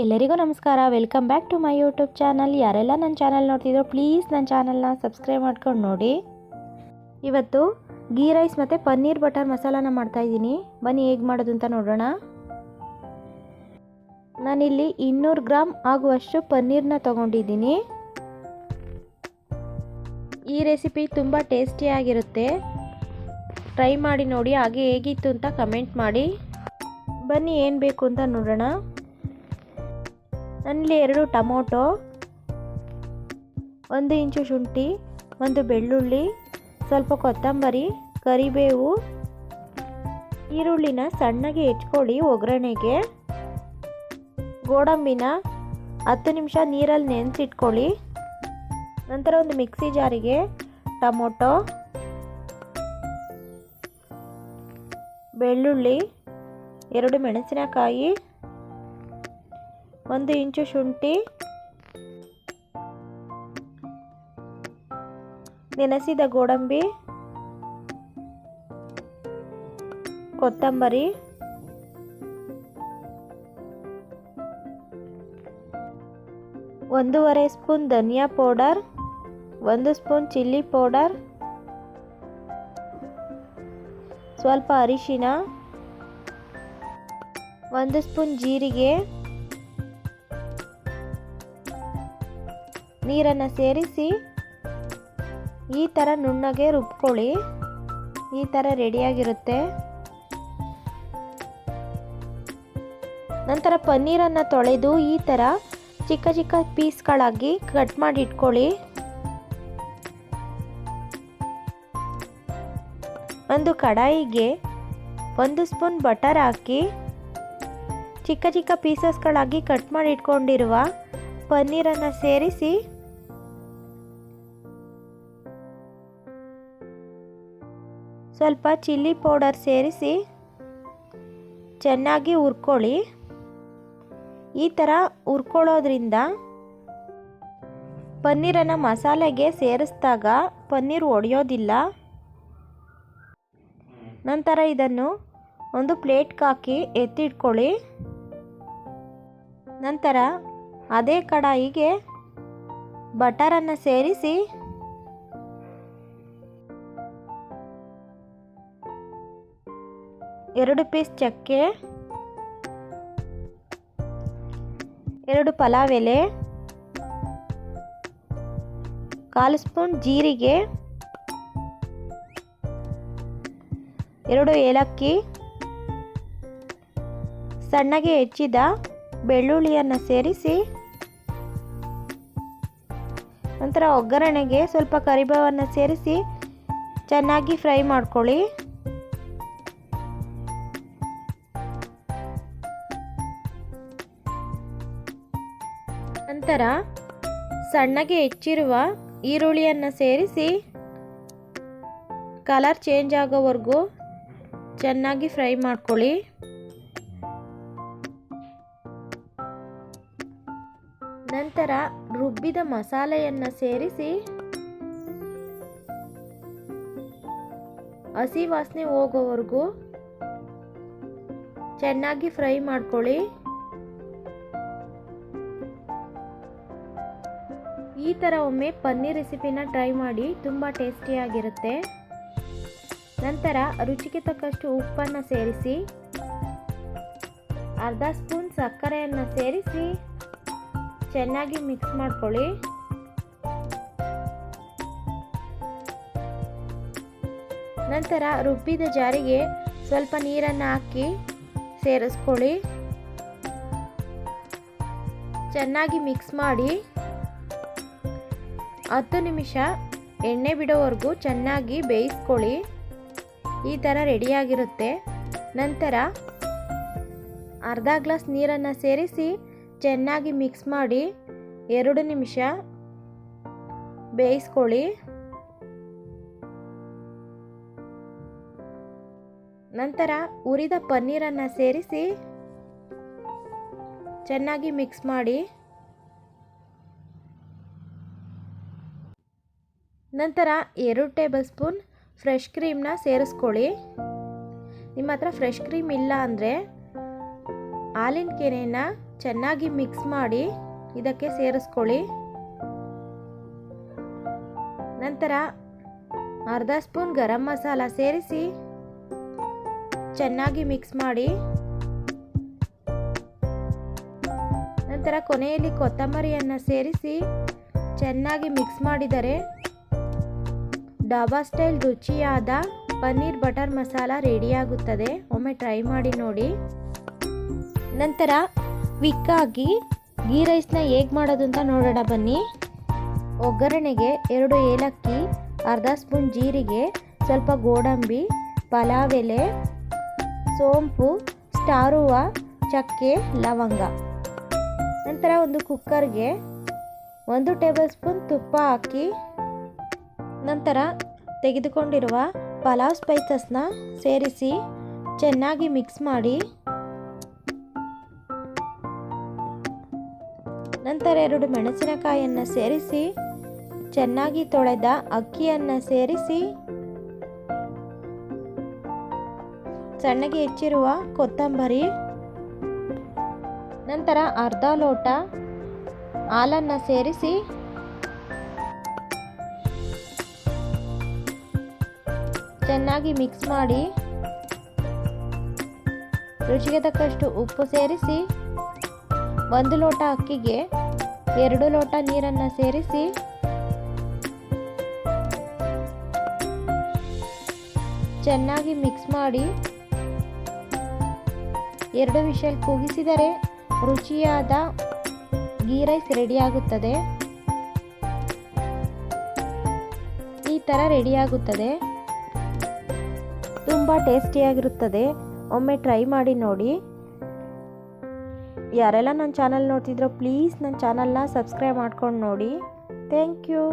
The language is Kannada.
ಎಲ್ಲರಿಗೂ ನಮಸ್ಕಾರ. Welcome back to my YouTube channel ಯಾರೆಲ್ಲ ನನ್ನ ಚಾನಲ್ ನೋಡ್ತಿದ್ರು ಪ್ಲೀಸ್ ನನ್ನ ಚಾನಲ್ನ ಸಬ್ಸ್ಕ್ರೈಬ್ ಮಾಡ್ಕೊಂಡು ನೋಡಿ. ಇವತ್ತು ಗೀ ರೈಸ್ ಮತ್ತು ಪನ್ನೀರ್ ಬಟರ್ ಮಸಾಲಾನ ಮಾಡ್ತಾಯಿದ್ದೀನಿ ಬನ್ನಿ ಹೇಗೆ ಮಾಡೋದು ಅಂತ ನೋಡೋಣ. ನಾನಿಲ್ಲಿ ಇನ್ನೂರು ಗ್ರಾಮ್ ಆಗುವಷ್ಟು ಪನ್ನೀರ್ನ ತೊಗೊಂಡಿದ್ದೀನಿ. ಈ ರೆಸಿಪಿ ತುಂಬ ಟೇಸ್ಟಿಯಾಗಿರುತ್ತೆ ಟ್ರೈ ಮಾಡಿ ನೋಡಿ, ಹಾಗೆ ಹೇಗಿತ್ತು ಅಂತ ಕಮೆಂಟ್ ಮಾಡಿ. ಬನ್ನಿ ಏನು ಬೇಕು ಅಂತ ನೋಡೋಣ. ನನ್ನಲ್ಲಿ ಎರಡು ಟೊಮೊಟೊ, ಒಂದು ಇಂಚು ಶುಂಠಿ, ಒಂದು ಬೆಳ್ಳುಳ್ಳಿ, ಸ್ವಲ್ಪ ಕೊತ್ತಂಬರಿ, ಕರಿಬೇವು, ಈರುಳ್ಳಿನ ಸಣ್ಣಗೆ ಹೆಚ್ಕೊಳ್ಳಿ ಒಗ್ಗರಣೆಗೆ. ಗೋಡಂಬಿನ ಹತ್ತು ನಿಮಿಷ ನೀರಲ್ಲಿ ನೆನೆಸಿಟ್ಕೊಳ್ಳಿ. ನಂತರ ಒಂದು ಮಿಕ್ಸಿ ಜಾರಿಗೆ ಟೊಮೊಟೊ, ಬೆಳ್ಳುಳ್ಳಿ, ಎರಡು ಮೆಣಸಿನಕಾಯಿ ಒಂದು ಇಂಚು ಶುಂಠಿ, ನೆನೆಸಿದ ಗೋಡಂಬಿ, ಕೊತ್ತಂಬರಿ, ಒಂದೂವರೆ ಸ್ಪೂನ್ ಧನಿಯಾ ಪೌಡರ್, ಒಂದು ಸ್ಪೂನ್ ಚಿಲ್ಲಿ ಪೌಡರ್, ಸ್ವಲ್ಪ ಅರಿಶಿನ, ಒಂದು ಸ್ಪೂನ್ ಜೀರಿಗೆ ನೀರನ್ನು ಸೇರಿಸಿ ಈ ಥರ ನುಣ್ಣಗೆ ರುಬ್ಕೊಳ್ಳಿ. ಈ ಥರ ರೆಡಿಯಾಗಿರುತ್ತೆ. ನಂತರ ಪನ್ನೀರನ್ನು ತೊಳೆದು ಈ ಥರ ಚಿಕ್ಕ ಚಿಕ್ಕ ಪೀಸ್ಗಳಾಗಿ ಕಟ್ ಮಾಡಿ ಇಟ್ಕೊಳ್ಳಿ. ಒಂದು ಕಡಾಯಿಗೆ ಒಂದು ಸ್ಪೂನ್ ಬಟರ್ ಹಾಕಿ ಚಿಕ್ಕ ಚಿಕ್ಕ ಪೀಸಸ್ಗಳಾಗಿ ಕಟ್ ಮಾಡಿ ಇಟ್ಕೊಂಡಿರುವ ಪನ್ನೀರನ್ನು ಸೇರಿಸಿ ಸ್ವಲ್ಪ ಚಿಲ್ಲಿ ಪೌಡರ್ ಸೇರಿಸಿ ಚೆನ್ನಾಗಿ ಹುರ್ಕೊಳ್ಳಿ. ಈ ಥರ ಹುರ್ಕೊಳ್ಳೋದ್ರಿಂದ ಪನ್ನೀರನ್ನು ಮಸಾಲೆಗೆ ಸೇರಿಸಿದಾಗ ಪನ್ನೀರ್ ಒಡೆಯೋದಿಲ್ಲ. ನಂತರ ಇದನ್ನು ಒಂದು ಪ್ಲೇಟ್ಗೆ ಹಾಕಿ ಎತ್ತಿಟ್ಕೊಳ್ಳಿ. ನಂತರ ಅದೇ ಕಡಾಯಿಗೆ ಬಟರನ್ನು ಸೇರಿಸಿ ಎರಡು ಪೀಸ್ ಚಕ್ಕೆ, ಎರಡು ಪಲಾವ್ ಎಲೆ ಕಾಲು ಸ್ಪೂನ್ ಜೀರಿಗೆ, ಎರಡು ಏಲಕ್ಕಿ, ಸಣ್ಣಗೆ ಹೆಚ್ಚಿದ ಬೆಳ್ಳುಳ್ಳಿಯನ್ನು ಸೇರಿಸಿ, ನಂತರ ಒಗ್ಗರಣೆಗೆ ಸ್ವಲ್ಪ ಕರಿಬೇವನ್ನು ಸೇರಿಸಿ ಚೆನ್ನಾಗಿ ಫ್ರೈ ಮಾಡ್ಕೊಳ್ಳಿ. ನಂತರ ಸಣ್ಣಗೆ ಹೆಚ್ಚಿರುವ ಈರುಳ್ಳಿಯನ್ನು ಸೇರಿಸಿ ಕಲರ್ ಚೇಂಜ್ ಆಗೋವರೆಗೂ ಚೆನ್ನಾಗಿ ಫ್ರೈ ಮಾಡ್ಕೊಳ್ಳಿ. ನಂತರ ರುಬ್ಬಿದ ಮಸಾಲೆಯನ್ನು ಸೇರಿಸಿ ಹಸಿ ವಾಸನೆ ಹೋಗೋವರೆಗೂ ಚೆನ್ನಾಗಿ ಫ್ರೈ ಮಾಡ್ಕೊಳ್ಳಿ. ಈ ಥರ ಒಮ್ಮೆ ಪನ್ನೀರ್ ರೆಸಿಪಿನ ಟ್ರೈ ಮಾಡಿ ತುಂಬ ಟೇಸ್ಟಿಯಾಗಿರುತ್ತೆ ನಂತರ ರುಚಿಗೆ ತಕ್ಕಷ್ಟು ಉಪ್ಪನ್ನು ಸೇರಿಸಿ, ಅರ್ಧ ಸ್ಪೂನ್ ಸಕ್ಕರೆಯನ್ನು ಸೇರಿಸಿ ಚೆನ್ನಾಗಿ ಮಿಕ್ಸ್ ಮಾಡ್ಕೊಳ್ಳಿ. ನಂತರ ರುಬ್ಬಿದ ಜಾರಿಗೆ ಸ್ವಲ್ಪ ನೀರನ್ನು ಹಾಕಿ ಸೇರಿಸ್ಕೊಳ್ಳಿ. ಚೆನ್ನಾಗಿ ಮಿಕ್ಸ್ ಮಾಡಿ ಹತ್ತು ನಿಮಿಷ ಎಣ್ಣೆ ಬಿಡೋವರೆಗೂ ಚೆನ್ನಾಗಿ ಬೇಯಿಸ್ಕೊಳ್ಳಿ. ಈ ಥರ ರೆಡಿಯಾಗಿರುತ್ತೆ. ನಂತರ ಅರ್ಧ ಗ್ಲಾಸ್ ನೀರನ್ನು ಸೇರಿಸಿ ಚೆನ್ನಾಗಿ ಮಿಕ್ಸ್ ಮಾಡಿ ಎರಡು ನಿಮಿಷ ಬೇಯಿಸ್ಕೊಳ್ಳಿ. ನಂತರ ಉರಿದ ಪನ್ನೀರನ್ನು ಸೇರಿಸಿ ಚೆನ್ನಾಗಿ ಮಿಕ್ಸ್ ಮಾಡಿ. ನಂತರ ಎರಡು ಟೇಬಲ್ ಸ್ಪೂನ್ ಫ್ರೆಶ್ ಕ್ರೀಮ್ನ ಸೇರಿಸ್ಕೊಳ್ಳಿ. ನಿಮ್ಮ ಹತ್ರ ಫ್ರೆಶ್ ಕ್ರೀಮ್ ಇಲ್ಲ ಅಂದರೆ ಹಾಲಿನ ಕೆನೆಯನ್ನು ಚೆನ್ನಾಗಿ ಮಿಕ್ಸ್ ಮಾಡಿ ಇದಕ್ಕೆ ಸೇರಿಸ್ಕೊಳ್ಳಿ. ನಂತರ ಅರ್ಧ ಸ್ಪೂನ್ ಗರಂ ಮಸಾಲ ಸೇರಿಸಿ ಚೆನ್ನಾಗಿ ಮಿಕ್ಸ್ ಮಾಡಿ. ನಂತರ ಕೊನೆಯಲ್ಲಿ ಕೊತ್ತಂಬರಿಯನ್ನು ಸೇರಿಸಿ ಚೆನ್ನಾಗಿ ಮಿಕ್ಸ್ ಮಾಡಿದರೆ ಡಾಬಾ ಸ್ಟೈಲ್ ರುಚಿಯಾದ ಪನ್ನೀರ್ ಬಟರ್ ಮಸಾಲ ರೆಡಿಯಾಗುತ್ತದೆ. ಒಮ್ಮೆ ಟ್ರೈ ಮಾಡಿ ನೋಡಿ. ನಂತರ ಕ್ವಿಕ್ಕಾಗಿ ಗೀ ರೈಸ್ನ ಹೇಗೆ ಮಾಡೋದು ಅಂತ ನೋಡೋಣ ಬನ್ನಿ. ಒಗ್ಗರಣೆಗೆ ಎರಡು ಏಲಕ್ಕಿ, ಅರ್ಧ ಸ್ಪೂನ್ ಜೀರಿಗೆ, ಸ್ವಲ್ಪ ಗೋಡಂಬಿ, ಪಲಾವ್ ಎಲೆ, ಸೋಂಪು, ಸ್ಟಾರ್ ಚಕ್ಕೆ, ಲವಂಗ. ನಂತರ ಒಂದು ಕುಕ್ಕರ್ಗೆ ಒಂದು ಟೇಬಲ್ ಸ್ಪೂನ್ ತುಪ್ಪ ಹಾಕಿ ನಂತರ ತೆಗೆದುಕೊಂಡಿರುವ ಪಲಾವ್ ಸ್ಪೈಸಸ್ನ ಸೇರಿಸಿ ಚೆನ್ನಾಗಿ ಮಿಕ್ಸ್ ಮಾಡಿ. ನಂತರ ಎರಡು ಮೆಣಸಿನಕಾಯಿಯನ್ನು ಸೇರಿಸಿ, ಚೆನ್ನಾಗಿ ತೊಳೆದ ಅಕ್ಕಿಯನ್ನು ಸೇರಿಸಿ, ಸಣ್ಣಗೆ ಹೆಚ್ಚಿರುವ ಕೊತ್ತಂಬರಿ, ನಂತರ ಅರ್ಧ ಲೋಟ ಹಾಲನ್ನು ಸೇರಿಸಿ ಚೆನ್ನಾಗಿ ಮಿಕ್ಸ್ ಮಾಡಿ ರುಚಿಗೆ ತಕ್ಕಷ್ಟು ಉಪ್ಪು ಸೇರಿಸಿ ಒಂದು ಲೋಟ ಅಕ್ಕಿಗೆ ಎರಡು ಲೋಟ ನೀರನ್ನು ಸೇರಿಸಿ ಚೆನ್ನಾಗಿ ಮಿಕ್ಸ್ ಮಾಡಿ ಎರಡು ವಿಷಲ್ ಕುಗಿಸಿದರೆ ರುಚಿಯಾದ ಗೀ ರೈಸ್ ರೆಡಿಯಾಗುತ್ತದೆ ಈ ಥರ ರೆಡಿಯಾಗುತ್ತದೆ ತುಂಬ ಟೇಸ್ಟಿಯಾಗಿರುತ್ತದೆ. ಒಮ್ಮೆ ಟ್ರೈ ಮಾಡಿ ನೋಡಿ. ಯಾರೆಲ್ಲ ನನ್ನ ಚಾನಲ್ ನೋಡ್ತಿದ್ರೋ ಪ್ಲೀಸ್ ನನ್ನ ಚಾನಲ್ನ ಸಬ್ಸ್ಕ್ರೈಬ್ ಮಾಡ್ಕೊಂಡು ನೋಡಿ. Thank you.